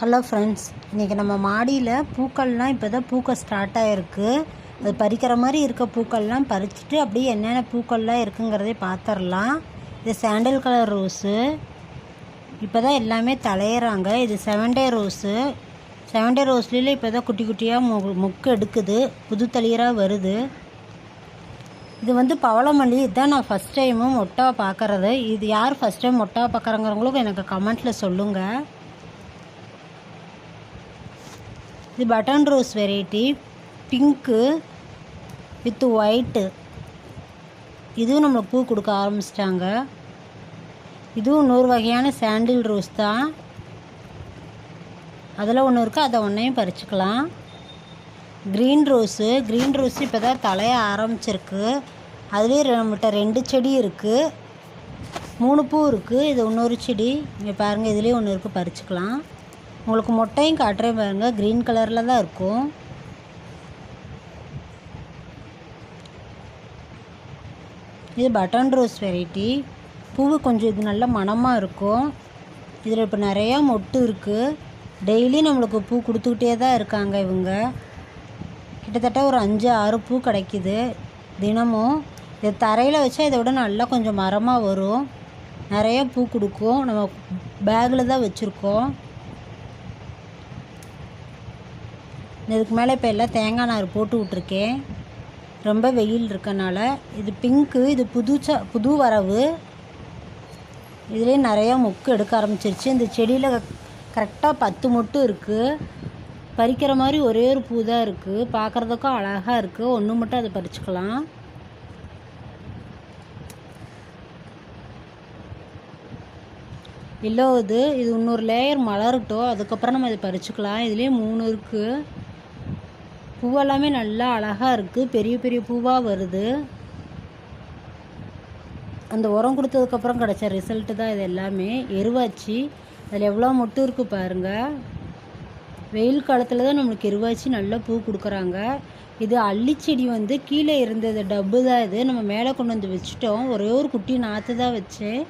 Hello friends இன்றைக்கி நம்ம மாடியில் பூக்கள்லாம் இப்போ தான் பூக்க ஸ்டார்ட் ஆகிருக்கு அது பறிக்கிற மாதிரி இருக்க பூக்கள்லாம் பறிச்சுட்டு அப்படியே என்னென்ன பூக்கள்லாம் இருக்குங்கிறதே பார்த்துடலாம் இது சாண்டல் கலர் ரோஸு இப்போ தான் எல்லாமே தலையிறாங்க. இது seven day rose seven day ரோஸ்லேயே இப்போ தான் குட்டி குட்டியாக மு முக்கு எடுக்குது. புது தளிராக வருது. இது வந்து பவளமல்லி. இதுதான் நான் ஃபஸ்ட் டைமும் மொட்டாக பார்க்குறது இது யார் ஃபஸ்ட் டைம் மொட்டாக பார்க்குறங்கிறவங்களுக்கும் எனக்கு கமெண்ட்டில் சொல்லுங்கள் இது button rose variety pink with white. இதுவும் நம்மளுக்கு பூ கொடுக்க ஆரம்பிச்சிட்டாங்க. இதுவும் இன்னொரு வகையான சாண்டில் ரோஸ் தான். அதில் ஒன்று இருக்குது அதை ஒன்றையும் பறிச்சுக்கலாம். க்ரீன் ரோஸு க்ரீன் ரோஸ் இப்போ தான் தலைய ஆரம்பிச்சிருக்கு. அதுலேயும் நம்மகிட்ட ரெண்டு செடி இருக்குது மூணு பூ இருக்குது இது இன்னொரு செடி. இங்கே பாருங்கள் இதுலேயே ஒன்று இருக்குது பறிச்சுக்கலாம். உங்களுக்கு மொட்டையும் காட்டுறேன் பாருங்கள் க்ரீன் கலரில் தான் இருக்கும். இது பட்டன் ரோஸ் வெரைட்டி பூவு கொஞ்சம் இது நல்ல மணமாக இருக்கும். இதில் இப்போ நிறையா மொட்டு இருக்குது டெய்லி நம்மளுக்கு பூ கொடுத்துக்கிட்டே தான் இருக்காங்க இவங்க. கிட்டத்தட்ட ஒரு அஞ்சு ஆறு பூ கிடைக்கிது. தினமும் இது தரையில் வச்சா இதை விட நல்லா கொஞ்சம் மரமாக வரும். நிறைய பூ கொடுக்கும். நம்ம பேக்கில் தான் வச்சுருக்கோம். இதுக்கு மேலே இப்போ எல்லாம் தேங்காய் நார் போட்டு விட்ருக்கேன் ரொம்ப வெயில் இருக்கனால இது பிங்க்கு இது புதுச்சா புது வரவு. இதுலேயே நிறையா முக்கு எடுக்க ஆரம்பிச்சிருச்சு. இந்த செடியில் கரெக்டாக பத்து மொட்டு இருக்குது பறிக்கிற மாதிரி ஒரே ஒரு பூ தான் இருக்குது பார்க்குறதுக்கும் அழகாக இருக்குது ஒன்று மட்டும் அதை பறிச்சுக்கலாம். இல்லை இது இது இன்னொரு லேயர் மலரட்டும். அதுக்கப்புறம் நம்ம இதை பறிச்சுக்கலாம். இதுலேயே மூணு இருக்குது பூவெல்லாமே நல்லா அழகாக இருக்குது பெரிய பெரிய பூவாக வருது. அந்த உரம் கொடுத்ததுக்கப்புறம் கிடச்ச ரிசல்ட்டு தான் இது எல்லாமே. எருவாச்சி. அதில் எவ்வளோ மொட்டு இருக்குது பாருங்கள் வெயில் காலத்தில் தான் நம்மளுக்கு எருவாச்சி நல்லா பூ கொடுக்குறாங்க. இது அள்ளிச்செடி வந்து கீழே இருந்தது டப்பு தான் இது. நம்ம மேலே கொண்டு வந்து வச்சுட்டோம். ஒரே ஒரு குட்டி நாற்று தான் வச்சேன்.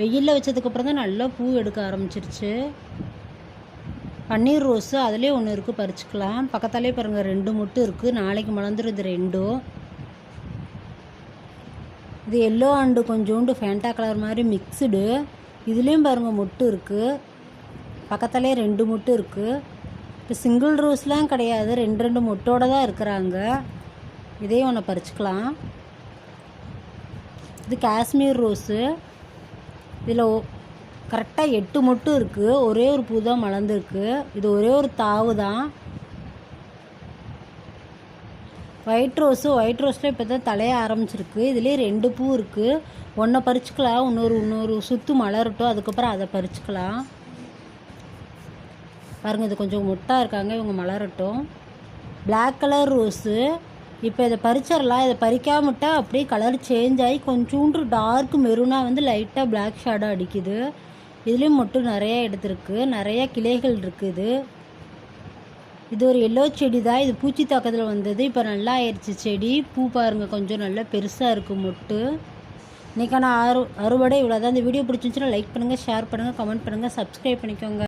வெயிலில் வச்சதுக்கப்புறம் தான் நல்லா பூ எடுக்க ஆரம்பிச்சிருச்சு. பன்னீர் ரோஸு அதுலேயே ஒன்று இருக்குது பறிச்சுக்கலாம். பக்கத்தாலே பாருங்கள் ரெண்டு மட்டும் இருக்குது நாளைக்கு மலர்ந்துடும் இது ரெண்டும் இது எல்லோ அண்டு கொஞ்சோண்டு ஃபேண்டா கலர் மாதிரி மிக்சுடு இதுலேயும் பாருங்கள் மொட்டு இருக்குது பக்கத்தாலே ரெண்டு மொட்டு இருக்குது இப்போ சிங்கிள் ரோஸ்லாம் கிடையாது. ரெண்டு ரெண்டு முட்டோடு தான் இருக்கிறாங்க. இதையும் ஒன்று பறிச்சுக்கலாம். இது காஷ்மீர் ரோஸு இதில் கரெக்டாக எட்டு மட்டும் இருக்குது ஒரே ஒரு பூ தான் மலர்ந்துருக்கு. இது ஒரே ஒரு தாவு தான். ஒயிட் ரோஸு ஒயிட் ரோஸில் இப்போ தான் தலைய ஆரம்பிச்சிருக்கு. இதுலேயே ரெண்டு பூ இருக்குது ஒன்றை பறிச்சுக்கலாம் இன்னொரு இன்னொரு சுற்று மலரட்டும். அதுக்கப்புறம் அதை பறிச்சுக்கலாம். பாருங்கள் இது கொஞ்சம் முட்டாக இருக்காங்க. இவங்க மலரட்டும். பிளாக் கலர் ரோஸு இப்போ இதை பறிச்சிடலாம். இதை பறிக்காமட்டால் அப்படியே கலர் சேஞ்ச் ஆகி கொஞ்சோண்டு டார்க் மெரூனாக வந்து லைட்டாக பிளாக் ஷேடாக அடிக்குது. இதுலேயும் மட்டும் நிறைய எடுத்துருக்கு. நிறைய கிளைகள் இருக்குது. இது ஒரு எல்லோ செடி தான் இது பூச்சி தாக்கத்தில் வந்தது. இப்போ நல்லா ஆயிடுச்சு செடி. பூ பாருங்கள் கொஞ்சம் நல்லா பெருசாக இருக்குது மொட்டு. இன்றைக்கான அறு அறுவடை இவ்வளோ தான் இந்த வீடியோ பிடிச்சிருந்துச்சுன்னா லைக் பண்ணுங்கள் ஷேர் பண்ணுங்கள் கமெண்ட் பண்ணுங்கள் சப்ஸ்கிரைப் பண்ணிக்கோங்க.